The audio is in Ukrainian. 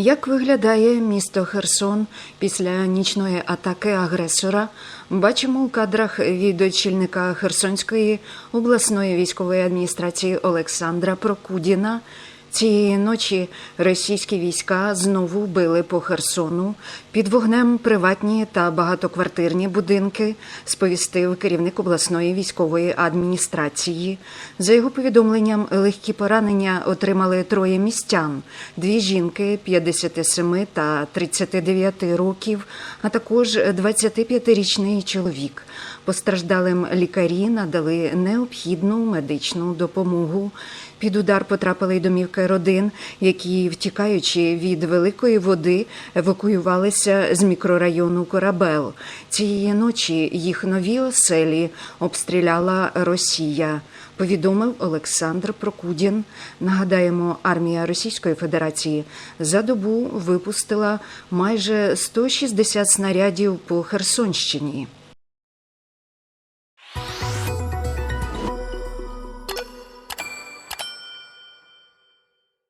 Як виглядає місто Херсон після нічної атаки агресора? Бачимо у кадрах від очільника Херсонської обласної військової адміністрації Олександра Прокудіна. Цієї ночі російські війська знову били по Херсону. Під вогнем приватні та багатоквартирні будинки, сповістив керівник обласної військової адміністрації. За його повідомленням, легкі поранення отримали троє містян: дві жінки 57 та 39 років, а також 25-річний чоловік. Постраждалим лікарі надали необхідну медичну допомогу. Під удар потрапили й домівки родин, які, втікаючи від великої води, евакуювалися з мікрорайону Корабел. Цієї ночі їх нові оселі обстріляла Росія. Повідомив Олександр Прокудін. Нагадаємо, армія Російської Федерації за добу випустила майже 160 снарядів по Херсонщині.